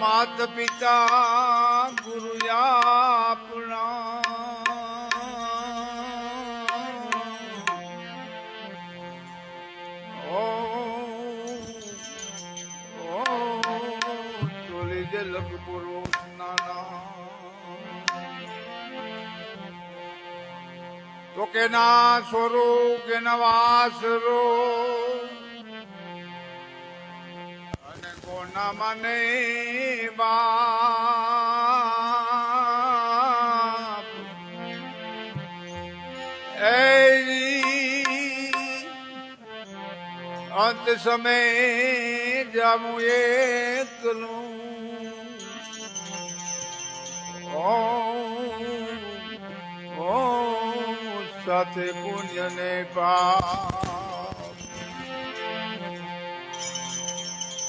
માત પિતા ગુરુ આપણા તો કે ના સોરો કે ના વાસરો અને કોના મને બાપ? એ અંત સમય જામું એકલું ઓ સાથે પુણ્ય ને પાપ.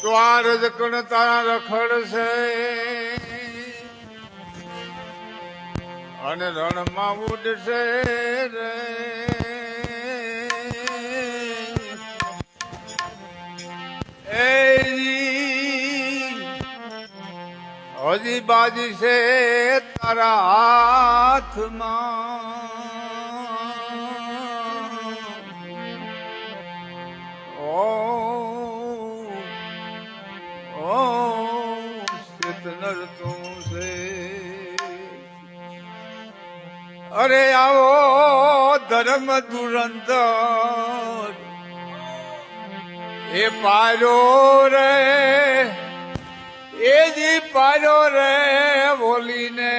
તો આ રજકણ તારા રખડશે અને રણમાં ઉડશે રે. હજી બાજી છે તારા હાથમાં. શીતનર તું છે. અરે આવો ધર્મ ધુરંધર એ પારો રે, એ જી પારો રે બોલીને.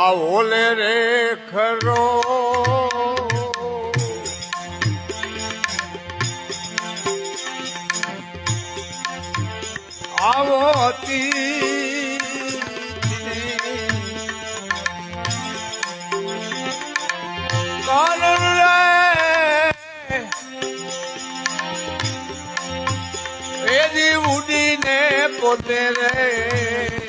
આ ઓલે રે ખરો. હતી. કારણ રે એજી ઉડીને પોતે રે.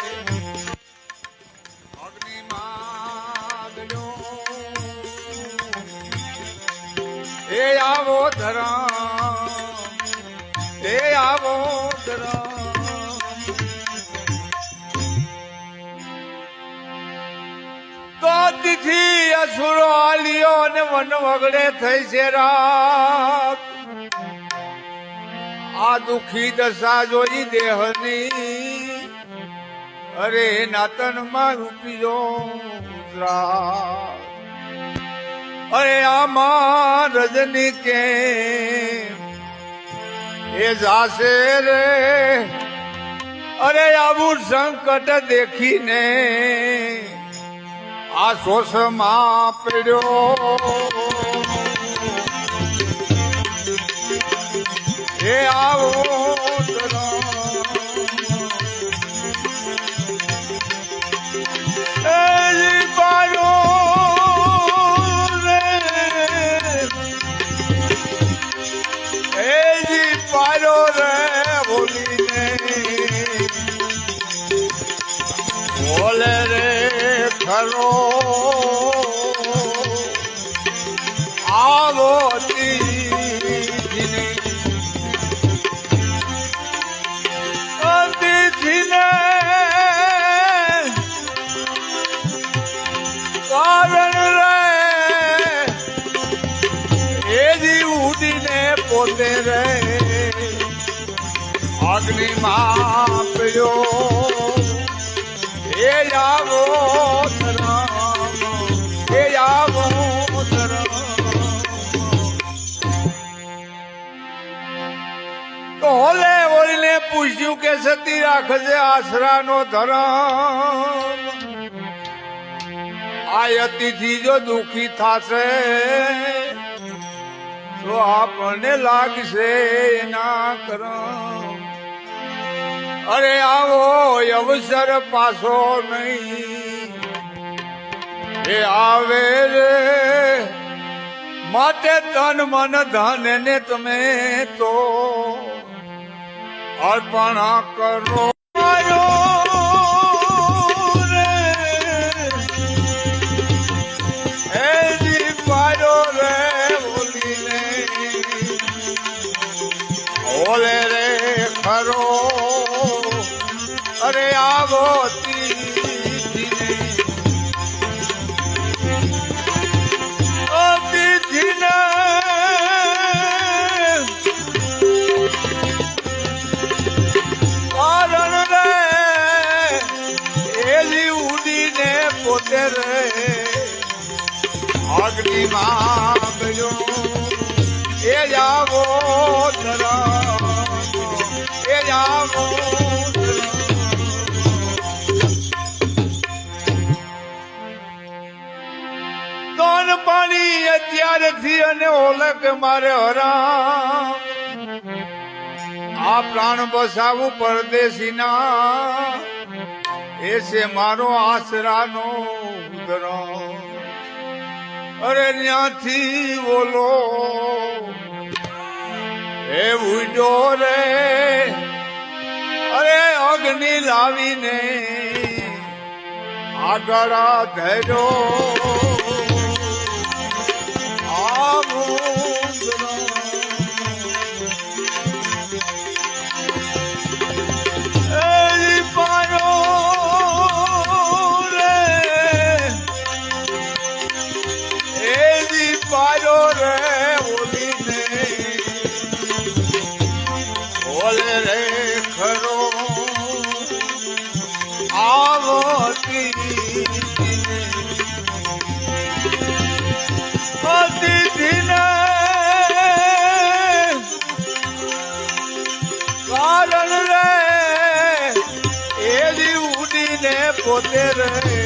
તિથિ અસુરો આલિયો અને વન વગડે થઈ છે રાત. આ દુખી દશા જોઈ દેહની. અરે નાતનમાં રૂપિયો ગુજરાત અરે આમાં રજની કે એ જાશે રે. અરે આવું સંકટ દેખીને આ શોષમાં પડ્યો એ આવો ખરો આવો અતિથિને કારણ રે. એજી ઉડીને પોતે રે. અગ્નિમાં પડ્યો હોલે ઓલીને પૂછ્યું કે સતી રાખજે આશરાનો ધરમ. આ અતિથિ જો દુખી થશે, તો આપણને લાગશે ના કરમ. અરે આવો અવસર પાછો નહીં. એ આવે રે. માટે તન મન ધન ને તમે તો અર્પણ કરો. અરે આવો તીજીને. કારણ રે એલી ઉડીને પોતે રે. અગ્નિમાં ગયો. એ જાવો ધરાવો અત્યારેથી અને ઓલક મારે હરા આ પ્રાણ બસાવું પરદેશીના. એ છે મારો આશરાનો ઉદરામ અરે ત્યાંથી બોલો. એ ઉડો રે. અરે અગ્નિ લાવીને આગળ ધર્યો. પોતે રહે.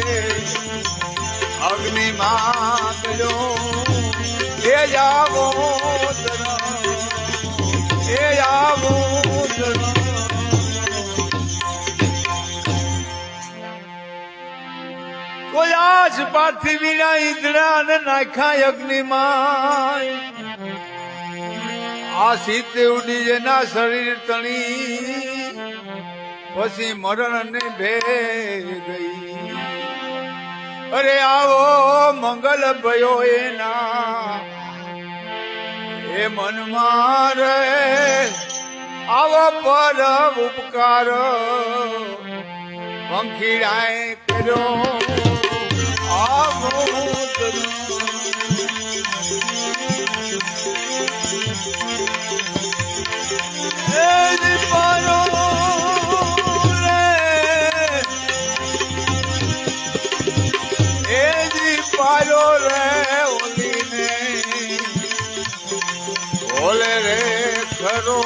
અગ્નિમાં માગજો એ આવો એ આવો કોઈ આજ પાર્થિવીના ને અને નાખ્યા અગ્નિમાં આ સીતે ઉડી જેના શરીર તણી પછી મરણ ને ભે ગઈ અરે આવો મંગલ ભયો એના. એ મનમાં રે. આવો પર ઉપકાર. પંખીડાય કર્યો. આવો એ દીપારો રે ઓલીને ઓલે રે ખરો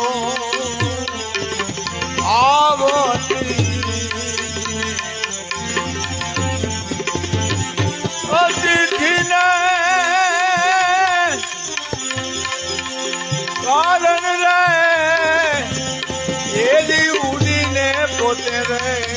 આવતી અતિથિને કારણ રે એલી ઉડીને પોતે રે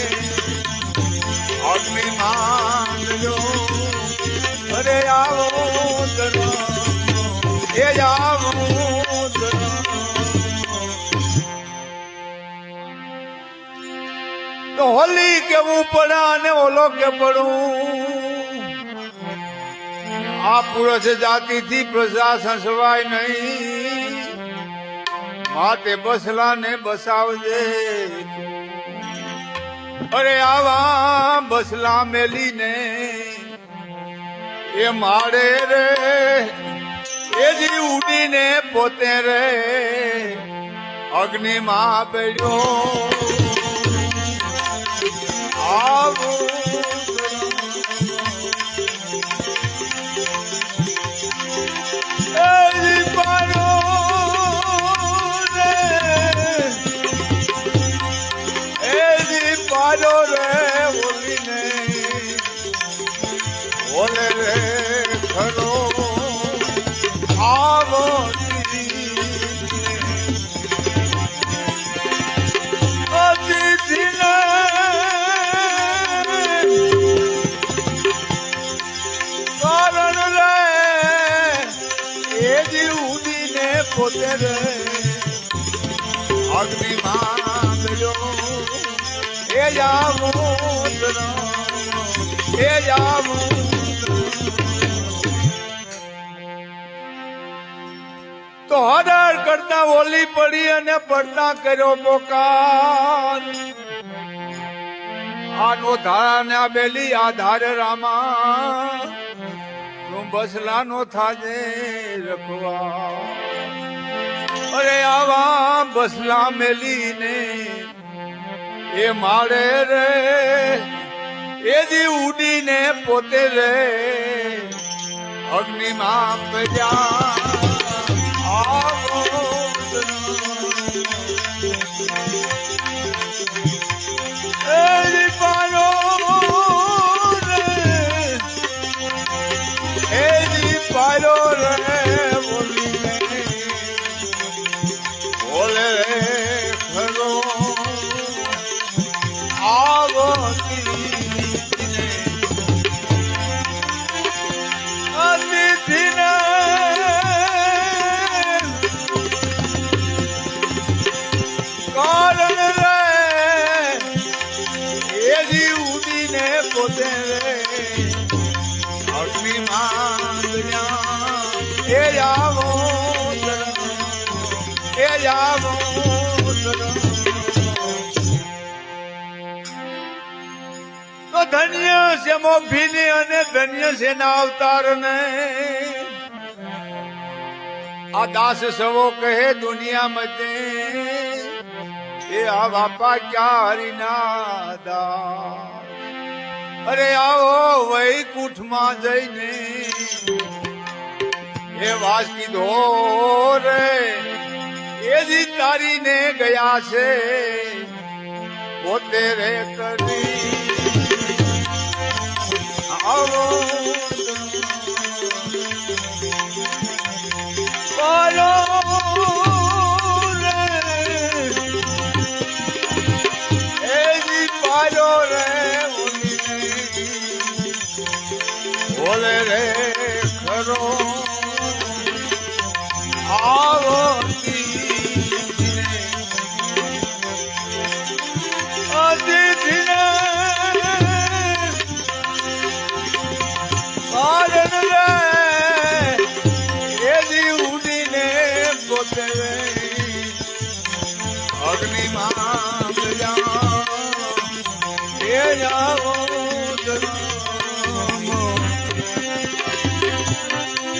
હોલી કેવું પડે અને ઓલો કે પડું? આ પુરુષ જાતિથી પ્રજા સંસવાય નહીં. માતે બસલા ને બસાવજે. અરે આવા બસલા મેલીને એ માડે રે, એ જી ઉડીને પોતે રે. અગ્નિમાં બેડ્યો આવું પોતે રે. જાવો તો હડર કરતા ઓલી પડી અને પડતા કર્યો પોકાર. આનો ધારા ને આ બેલી આધાર રામા. તું બસલાનો થાજે રખવા. અરે આવા બસલા મેલીને એ મારે રે એ જી ઉડીને પોતે રે અગ્નિમાં પજા ઉડીને પોતે રે માંગ્યા ગયા એ આવો એ આવો તો ધન્ય છે મોભીની અને ધન્ય છે ના અવતાર ને આ દાસ સવો કહે દુનિયા મતે એ આ બાપા ક્યાં હરિના દાસ? અરે આવો વૈકુંઠમાં જઈને એ વાસ કીધો રે એ જી તારીને ગયા છે. પોતે રે કરી. આવો બોલે રે ખરો. આવો અગ્નિમાં ગયા એ જાઓ